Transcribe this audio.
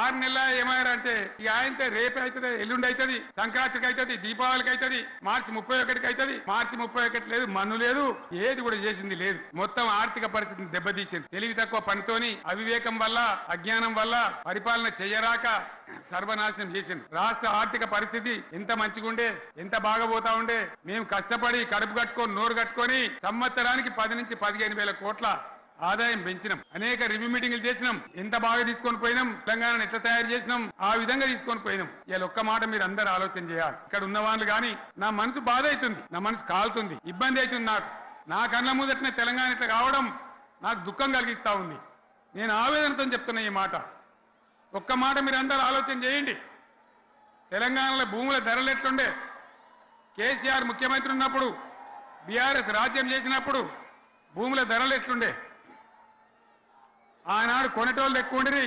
ఆరు నెలల ఏమయ్యారంటే ఇక ఆయనతో రేపు అవుతుంది ఎల్లుండి అవుతుంది సంక్రాంతికి అవుతుంది దీపావళికి అవుతుంది మార్చి ముప్పై ఒకటికి అవుతుంది. మార్చి ముప్పై ఒకటి లేదు మన్ను లేదు ఏది కూడా చేసింది లేదు. మొత్తం ఆర్థిక పరిస్థితిని దెబ్బతీసింది. తెలివి తక్కువ పనితోని అవివేకం వల్ల అజ్ఞానం వల్ల పరిపాలన చేయరాక సర్వనాశనం చేసింది రాష్ట్ర ఆర్థిక పరిస్థితి ఎంత మంచిగుండే ఎంత బాగా పోతా ఉండే మేము కష్టపడి కడుపు కట్టుకొని నోరు కట్టుకొని సంవత్సరానికి పది నుంచి పదిహేను వేల కోట్ల ఆదాయం పెంచినాం. అనేక రివ్యూ మీటింగ్లు చేసినాం. ఎంత బాగా తీసుకొని పోయినాం? తెలంగాణను ఎట్లా తయారు చేసినాం? ఆ విధంగా తీసుకొని పోయినాం. ఇలా ఒక్క మాట మీరు అందరు ఆలోచన చేయాలి. ఇక్కడ ఉన్న వాళ్ళు కానీ నా మనసు బాధ అవుతుంది. నా మనసు కాలుతుంది. ఇబ్బంది అవుతుంది నాకు. నా కళ్ళ ముందటనే తెలంగాణ ఇట్లా కావడం నాకు దుఃఖం కలిగిస్తూ ఉంది. నేను ఆవేదనతో చెప్తున్నా ఈ మాట. ఒక్క మాట మీరు అందరు ఆలోచన చేయండి. తెలంగాణలో భూముల ధరలు ఎట్లుండే? కేసీఆర్ ముఖ్యమంత్రి ఉన్నప్పుడు బీఆర్ఎస్ రాజ్యం చేసినప్పుడు భూముల ధరలు ఎట్లుండే? ఆనాడు కొనేటోళ్ళు ఎక్కువ ఉండిరి